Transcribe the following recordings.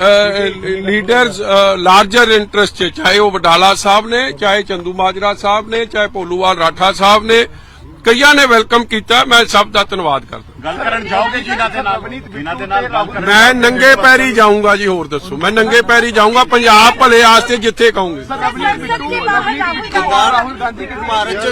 Leaders larger interest ਚਾਹੇ ਉਹ ਵਡਾਲਾ ਸਾਹਿਬ ਨੇ, ਚਾਹੇ ਚੰਦੂ ਮਾਜਰਾ ਸਾਹਿਬ ਨੇ, ਚਾਹੇ ਭੋਲੂਵਾਲ ਰਾਠਾ ਸਾਹਿਬ ਨੇ, ਕਈਆਂ ਨੇ ਵੈਲਕਮ ਕੀਤਾ, ਮੈਂ ਸਭ ਦਾ ਧੰਨਵਾਦ ਕਰਦਾ। ਗੱਲ ਕਰਨ ਜਾਓਗੇ ਜਿਨ੍ਹਾਂ ਦੇ ਨਾਲ ਜਿਨ੍ਹਾਂ ਦੇ ਨਾਲ ਗੱਲ ਕਰਨ ਮੈਂ ਨੰਗੇ ਪੈਰੀ ਜਾਊਂਗਾ ਜੀ ਹੋਰ ਦੱਸੋ ਮੈਂ ਨੰਗੇ ਪੈਰੀ ਜਾਊਂਗਾ ਪੰਜਾਬ ਭਲੇ ਆਸਤੇ ਜਿੱਥੇ ਕਹੋਗੇ राहुल गांधी के भारत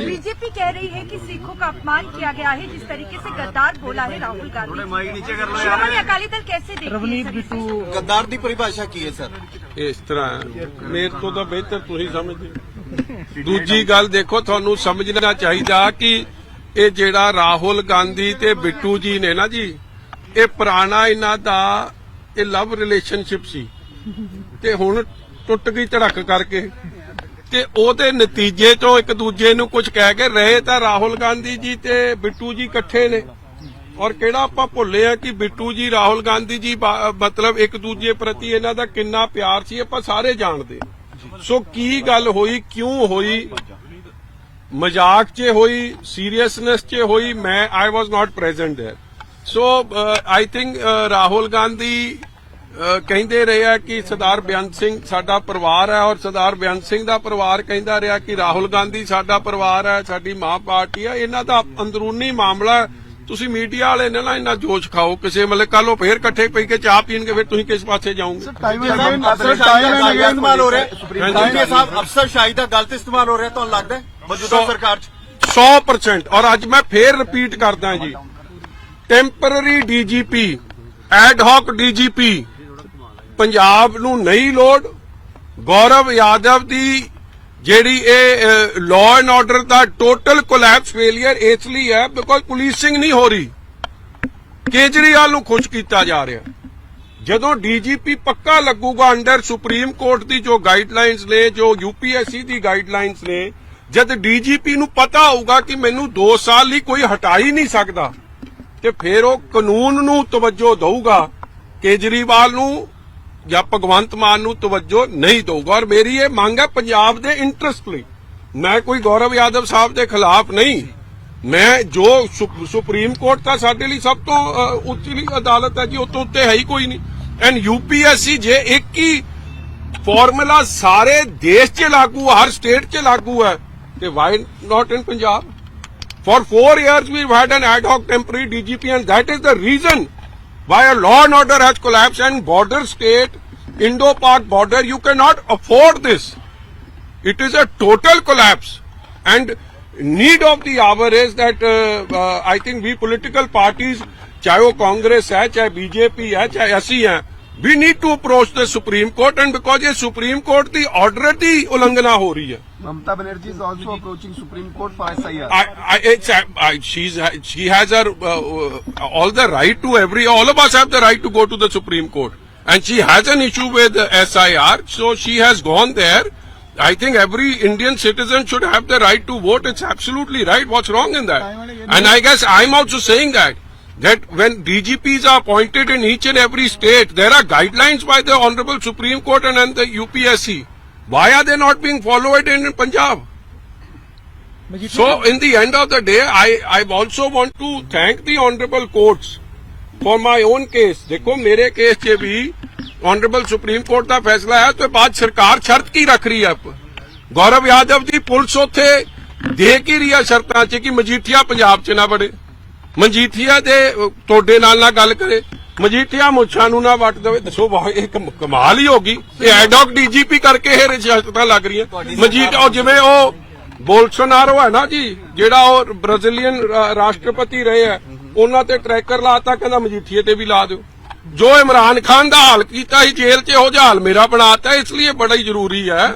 बीजेपी कह रही है कि सिखों का अपमान किया गया है जिस तरीके से गद्दार बोला है राहुल गांधी श्रोमणी अकाली दल कैसे देखती है ਰਵਨੀਤ सर इसे? ਬਿੱਟੂ गद्दार की परिभाषा की है सर ਇਸ ਤਰ੍ਹਾਂ ਮੇਰੇ ਤੋਂ ਤਾਂ ਬਿਹਤਰ ਤੁਸੀਂ ਸਮਝਦੇ ਹੋ। ਦੂਜੀ ਗੱਲ ਦੇਖੋ ਤੁਹਾਨੂੰ ਸਮਝਣਾ ਚਾਹੀਦਾ ਕਿ ਇਹ ਜਿਹੜਾ ਰਾਹੁਲ ਗਾਂਧੀ ਤੇ ਬਿੱਟੂ ਜੀ ਨੇ ਨਾ ਜੀ, ਇਹ ਪੁਰਾਣਾ ਇਹਨਾਂ ਦਾ ਇਹ ਲਵ ਰਿਲੇਸ਼ਨਸ਼ਿਪ ਸੀ। ਤੇ ਹੁਣ ਟੁੱਟ ਗਈ ਧੜਕ ਕਰਕੇ। ਤੇ ਉਹਦੇ ਨਤੀਜੇ ਤੋਂ ਇੱਕ ਦੂਜੇ ਨੂੰ ਕੁਝ ਕਹਿ ਕੇ ਰਹੇ ਤਾਂ ਰਾਹੁਲ ਗਾਂਧੀ ਜੀ ਤੇ ਬਿੱਟੂ ਜੀ ਇਕੱਠੇ ਨੇ। ਔਰ ਕਿਹੜਾ ਆਪਾਂ ਭੁੱਲੇ ਆ ਕਿ ਬਿੱਟੂ ਜੀ, ਰਾਹੁਲ ਗਾਂਧੀ ਜੀ ਮਤਲਬ ਇੱਕ ਦੂਜੇ ਪ੍ਰਤੀ ਇਹਨਾਂ ਦਾ ਕਿੰਨਾ ਪਿਆਰ ਸੀ, ਆਪਾਂ ਸਾਰੇ ਜਾਣਦੇ। ਸੋ ਕੀ ਗੱਲ ਹੋਈ, ਕਿਉਂ ਹੋਈ? ਮਜ਼ਾਕ 'ਚ ਹੋਈ ਸੀਰੀਅਸਨੈਸ 'ਚ ਹੋਈ ਮੈਂ I was not present there so I think Rahul Gandhi uh, ਕਹਿੰਦੇ ਰਹੇ ਆ ਕਿ ਸਰਦਾਰ ਬੇਅੰਤ ਸਿੰਘ ਸਾਡਾ ਪਰਿਵਾਰ ਹੈ ਔਰ ਸਰਦਾਰ ਬੇਅੰਤ ਸਿੰਘ ਦਾ ਪਰਿਵਾਰ ਕਹਿੰਦਾ ਰਿਹਾ ਕਿ ਰਾਹੁਲ ਗਾਂਧੀ ਸਾਡਾ ਪਰਿਵਾਰ ਹੈ ਸਾਡੀ ਮਾਂ ਪਾਰਟੀ ਹੈ ਇਹਨਾਂ ਦਾ ਅੰਦਰੂਨੀ ਮਾਮਲਾ ਹੈ। ਤੁਸੀਂ ਮੀਡੀਆ ਵਾਲੇ ਨੇ ਨਾ ਇਹਨਾਂ ਜੋਸ਼ ਖਾਓ ਕਿਸੇ ਮਤਲਬ ਕੱਲ ਉਹ ਫੇਰ ਇਕੱਠੇ ਪਈ ਕੇ ਚਾਹ ਪੀਣਗੇ ਫਿਰ ਤੁਸੀਂ ਕਿਸ ਪਾਸੇ ਜਾਓਗੇ अफसरशाही का इस्तेमाल हो रहा है हाँ सुप्रीम जी। साहब अफसरशाही का गलत इस्तेमाल हो रहा है तो लगता ਮੌਜੂਦਾ ਸਰਕਾਰ 'ਚ। 100% ਔਰ ਅੱਜ ਮੈਂ ਫੇਰ ਰਿਪੀਟ ਕਰਦਾ ਜੀ। Temporary DGP ad hoc DGP Punjab ਨੂੰ ਨਹੀਂ ਲੋੜ। ਗੌਰਵ ਯਾਦਵ ਦੀ ਜਿਹੜੀ ਇਹ ਲਾਅ ਐਂਡ ਆਰਡਰ ਦਾ ਟੋਟਲ ਕੋਲੈਪਸ ਫੇਲਿਅਰ ਇਸ ਲਈ ਹੈ ਬਿਕੋਜ਼ ਪੁਲਿਸਿੰਗ ਨਹੀਂ ਹੋ ਰਹੀ। ਕੇਜਰੀਵਾਲ ਨੂੰ ਖੁਸ਼ ਕੀਤਾ ਜਾ ਰਿਹਾ। ਜਦੋਂ ਡੀਜੀਪੀ ਪੱਕਾ ਲੱਗੂਗਾ ਅੰਡਰ ਸੁਪਰੀਮ ਕੋਰਟ ਦੀ ਜੋ ਗਾਈਡਲਾਈਨਸ ਨੇ ਜੋ ਯੂਪੀਐਸਸੀ ਦੀ ਗਾਈਡਲਾਈਨਸ ਨੇ ਜਦ ਡੀਜੀਪੀ ਨੂੰ ਪਤਾ ਹੋਊਗਾ ਕਿ ਮੈਨੂੰ 2 ਸਾਲ ਲਈ ਕੋਈ ਹਟਾ ਹੀ ਨਹੀਂ ਸਕਦਾ, ਤੇ ਫਿਰ ਉਹ ਕਾਨੂੰਨ ਨੂੰ ਤਵੱਜੋ ਦਊਗਾ, ਕੇਜਰੀਵਾਲ ਨੂੰ ਜਾਂ ਭਗਵੰਤ ਮਾਨ ਨੂੰ ਤਵੱਜੋ ਨਹੀਂ ਦਊਗਾ। ਔਰ ਮੇਰੀ ਇਹ ਮੰਗ ਹੈ ਪੰਜਾਬ ਦੇ ਇੰਟਰਸਟ ਲਈ। ਮੈਂ ਕੋਈ ਗੌਰਵ ਯਾਦਵ ਸਾਹਿਬ ਦੇ ਖਿਲਾਫ ਨਹੀਂ। ਮੈਂ ਜੋ ਸੁਪ- ਸੁਪਰੀਮ ਕੋਰਟ ਤਾਂ ਸਾਡੇ ਲਈ ਸਭ ਤੋਂ ਉੱਚੀ ਅਦਾਲਤ ਹੈ ਜੀ, ਉਹ ਤੋਂ ਉੱਤੇ ਹੈ ਹੀ ਕੋਈ ਨਹੀਂ। ਐਂਡ ਯੂਪੀਐਸਸੀ ਜੇ ਇੱਕ ਹੀ ਫਾਰਮੂਲਾ ਸਾਰੇ ਦੇਸ਼ 'ਚ ਲਾਗੂ ਹਰ ਸਟੇਟ 'ਚ ਲਾਗੂ ਹੈ Why not in Punjab? For four years we've had an ad hoc temporary DGP and that is the reason why a law and order has collapsed and border state, Indo-Pak border, you cannot afford this. It is a total collapse and need of the hour is that uh, uh, I think we political parties, चाहे Congress Congress है चाहे BJP है चाहे ऐसी we need to approach the Supreme Court and because the Supreme Court की order की उल्लंघना हो Mamta Banerjee is also approaching Supreme Court for SIR. She has uh, uh, all the right to every. All of us have the right to go to the Supreme Court, and she has an issue with the SIR, so she has gone there. I think every Indian citizen should have the right to vote. It's absolutely right. What's wrong in that? And I guess I'm also saying that. That when DGPs are appointed in each and every state, there are guidelines by the Honorable Supreme Court and, and the UPSC. Why are they not being followed in Punjab? So, in the end of the day, I, I also want to thank the honorable courts for my own case. ਦੇਖੋ ਮੇਰੇ case 'ਚ ਵੀ honorable supreme court ਦਾ ਫੈਸਲਾ ਹੈ ਤੇ ਬਾਅਦ ਸਰਕਾਰ ਸ਼ਰਤ ਕੀ ਰੱਖ ਰਹੀ ਹੈ ਗੌਰਵ ਯਾਦਵ ਦੀ ਪੁਲਿਸ ਉੱਥੇ ਦੇ ਕੀ ਰਹੀ ਹੈ ਸ਼ਰਤਾਂ 'ਚ ਕਿ ਮਜੀਠੀਆ ਪੰਜਾਬ 'ਚ ਨਾ ਵੜੇ ਮਜੀਠੀਆ ਦੇ ਤੁਹਾਡੇ ਨਾਲ ਨਾ ਗੱਲ ਕਰੇ। ਮਜੀਠੀਆ ਮੁੱਛਾਂ ਨੂੰ ਨਾ ਵੱਟ ਦੇਵੇ। ਦੱਸੋ ਇਹ ਕਮ- ਕਮਾਲ ਹੀ ਹੋਗੀ ਇਹ ਐਡੌਕ ਡੀਜੀਪੀ ਕਰਕੇ ਇਹ ਰਿਸ਼ਤਤਾਂ ਲੱਗ ਰਹੀਆਂ। ਮਜੀਠ ਉਹ ਜਿਵੇਂ ਉਹ ਬੋਲਸੋਨਾਰੋ ਹੈ ਨਾ ਜੀ ਜਿਹੜਾ ਉਹ ਬ੍ਰਾਜ਼ੀਲੀਅਨ ਰਾਸ਼ਟਰਪਤੀ ਰਹੇ ਆ ਉਹਨਾਂ ਤੇ ਟਰੈਕਰ ਲਾਤਾ ਕਹਿੰਦਾ ਮਜੀਠੀਏ ਤੇ ਵੀ ਲਾ ਦਿਓ। ਜੋ ਇਮਰਾਨ ਖਾਨ ਦਾ ਹਾਲ ਕੀਤਾ ਸੀ ਜੇਲ੍ਹ 'ਚ ਉਹ ਹਾਲ ਮੇਰਾ ਬਣਾਤਾ ਇਸ ਲਈ ਬੜਾ ਹੀ ਜ਼ਰੂਰੀ ਹੈ।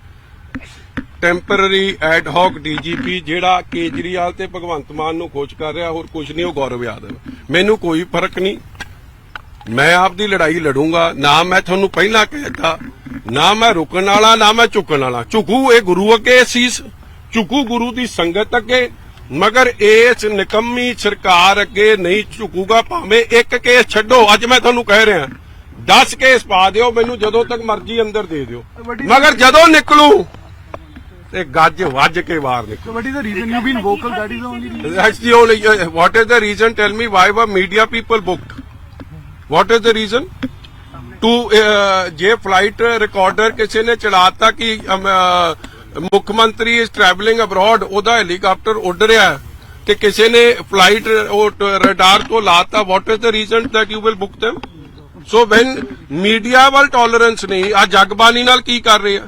ਟੈਂਪਰਰੀ ਐਡ ਹੌਕ ਡੀਜੀਪੀ ਜਿਹੜਾ ਕੇਜਰੀਵਾਲ ਤੇ ਭਗਵੰਤ ਮਾਨ ਨੂੰ ਖੋਜ ਕਰ ਰਿਹਾ ਹੋਰ ਕੁਝ ਨਹੀਂ ਉਹ ਗੌਰਵ ਯਾਦਵ। ਮੈਨੂੰ ਕੋਈ ਫ਼ਰਕ ਨਹੀਂ। ਮੈਂ ਆਪਦੀ ਲੜਾਈ ਲੜੂੰਗਾ ਨਾ ਮੈਂ ਤੁਹਾਨੂੰ ਪਹਿਲਾਂ ਕਹਿਤਾ ਨਾ ਮੈਂ ਰੁਕਣ ਵਾਲਾ ਨਾ ਮੈਂ ਝੁਕਣ ਵਾਲਾ। ਝੁਕੂ ਇਹ ਗੁਰੂ ਅੱਗੇ ਸੀਸ ਝੁਕੂ ਗੁਰੂ ਦੀ ਸੰਗਤ ਅੱਗੇ। ਮਗਰ ਇਸ ਨਿਕੰਮੀ ਸਰਕਾਰ ਅੱਗੇ ਨਹੀਂ ਝੁਕੂਗਾ ਭਾਵੇਂ ਇੱਕ ਕੇਸ ਛੱਡੋ ਅੱਜ ਮੈਂ ਤੁਹਾਨੂੰ ਕਹਿ ਰਿਹਾ। 10 ਕੇਸ ਪਾ ਦਿਓ ਮੈਨੂੰ ਜਦੋਂ ਤੱਕ ਮਰਜ਼ੀ ਅੰਦਰ ਦੇ ਦਿਓ। ਮਗਰ ਜਦੋਂ ਨਿਕਲੂ ਤੇ ਗੱਜ ਵੱਜ ਕੇ ਬਾਹਰ ਨਿਕਲੂ So what is the reason you've been vocal? That is the only reason. That's the only. Uh, what is the reason? Tell me why were media people booked? What is the reason? To uh, ਜੇ flight recorder ਕਿਸੇ ਨੇ ਚਲਾਤਾ ਕਿ ਅਮ, ਅਹ, ਮੁੱਖ ਮੰਤਰੀ ਇਸ travelling abroad ਉਹਦਾ helicopter ਉੱਡ ਰਿਹਾ ਹੈ ਤੇ ਕਿਸੇ ਨੇ ਫਲਾਈਟ ਉਹ ਰਡਾਰ ਤੋਂ ਲਾਤਾ what is the reason that you will book them so when media ਵੱਲ ਟੋਲਰੈਂਸ ਨਹੀਂ ਆ ਜਗਬਾਨੀ ਨਾਲ ਕੀ ਕਰ ਰਹੇ ਆ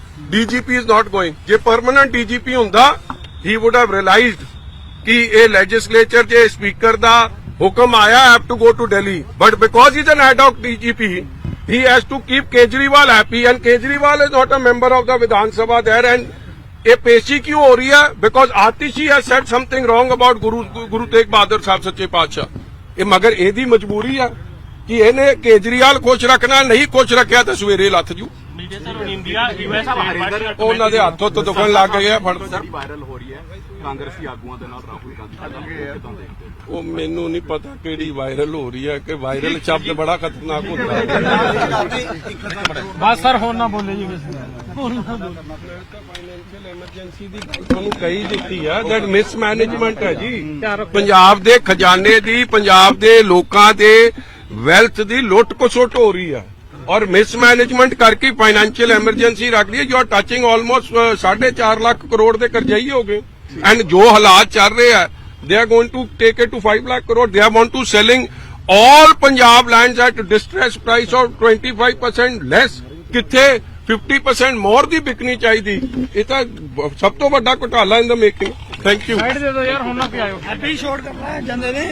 DGP is not going ਜੇ ਪਰਮਨੈਂਟ ਡੀਜੀਪੀ ਹੁੰਦਾ ਹੀ ਊਡ ਹੈਵ ਰਿਅਲਾਈਜ਼ਡ ਕਿ ਇਹ ਲੈਜਿਸਲੇਚਰ ਜੇ ਸਪੀਕਰ ਦਾ ਹੁਕਮ ਆਇਆ have to go to Delhi but because he is an ad hoc DGP he has to keep Kejriwal happy and Kejriwal is not a member of the Vidhan Sabha there and ਇਹ ਪੇਸ਼ੀ ਕਿਉਂ ਹੋ ਰਹੀ ਹੈ because Atishi he has said something wrong about Guru Guru Tegh Bahadur Sahib ਸੱਚੇ ਪਾਤਸ਼ਾਹ ਇਹ ਮਗਰ ਇਹਦੀ ਮਜਬੂਰੀ ਆ ਕਿ ਇਹਨੇ ਕੇਜਰੀਵਾਲ ਖੁਸ਼ ਰੱਖਣਾ ਨਹੀਂ ਖੁਸ਼ ਰੱਖਿਆ ਤਾਂ ਸਵੇਰੇ ਲੱਥ ਜੂ ਉਹਨਾਂ ਦੇ ਹੱਥੋਂ ਤੋਂ ਦੁਖਣ ਲੱਗ ਗਏ ਆ ਫੜ ਵਾਇਰਲ ਹੋ ਰਹੀ ਹੈ। ਕਾਂਗਰਸੀ ਆਗੂਆਂ ਦੇ ਨਾਲ ਰਾਹੁਲ ਗਾਂਧੀ ਕਿਦਾਂ ਦੇਖਦੇ ਉਹ ਮੈਨੂੰ ਨਹੀਂ ਪਤਾ ਕਿਹੜੀ ਵਾਇਰਲ ਹੋ ਰਹੀ ਹੈ ਕਿ ਵਾਇਰਲ ਸ਼ਬਦ ਬੜਾ ਖਤਰਨਾਕ ਹੁੰਦਾ ਹੈ। ਬਸ ਸਰ ਹੁਣ ਨਾ ਬੋਲੇ ਜੀ ਫਾਈਨੈਂਸ਼ੀਅਲ ਐਮਰਜੈਂਸੀ ਦੀ ਗੱਲ ਤੁਹਾਨੂੰ ਕਹੀ ਦਿੱਤੀ ਹੈ ਦੈਟ ਮਿਸਮੈਨੇਜਮੈਂਟ ਹੈ ਜੀ। ਪੰਜਾਬ ਦੇ ਖਜ਼ਾਨੇ ਦੀ ਪੰਜਾਬ ਦੇ ਲੋਕਾਂ ਦੇ ਵੈਲਥ ਦੀ ਲੁੱਟ ਖਸੁੱਟ ਹੋ ਰਹੀ ਹੈ ਔਰ ਮਿਸਮੈਨੇਜਮੈਂਟ ਕਰਕੇ ਫਾਈਨੈਂਸ਼ੀਅਲ ਐਮਰਜੈਂਸੀ ਰੱਖ ਲਈ you are touching almost 4.5 lakh crore ਦੇ ਕਰਜ਼ਾਈ ਹੋ ਗਏ। ਐਂਡ ਜੋ ਹਾਲਾਤ ਚੱਲ ਰਹੇ ਆ they are going to take it to 5 lakh crore they are want to selling all punjab lands at distress price of 25% less ਕਿੱਥੇ? 50% ਮੋਰ ਦੀ ਵਿਕਣੀ ਚਾਹੀਦੀ। ਇਹ ਤਾਂ ਸਭ ਤੋਂ ਵੱਡਾ ਘੁਟਾਲਾ in the making thank you side ਦੇ ਦਿਓ ਯਾਰ ਹੁਣ ਨਾ ਪਿਆਇਓ। ਐਪੀ ਸ਼ੋਟ ਕਰਨਾ ਹੈ ਜਾਂਦੇ ਨੇ।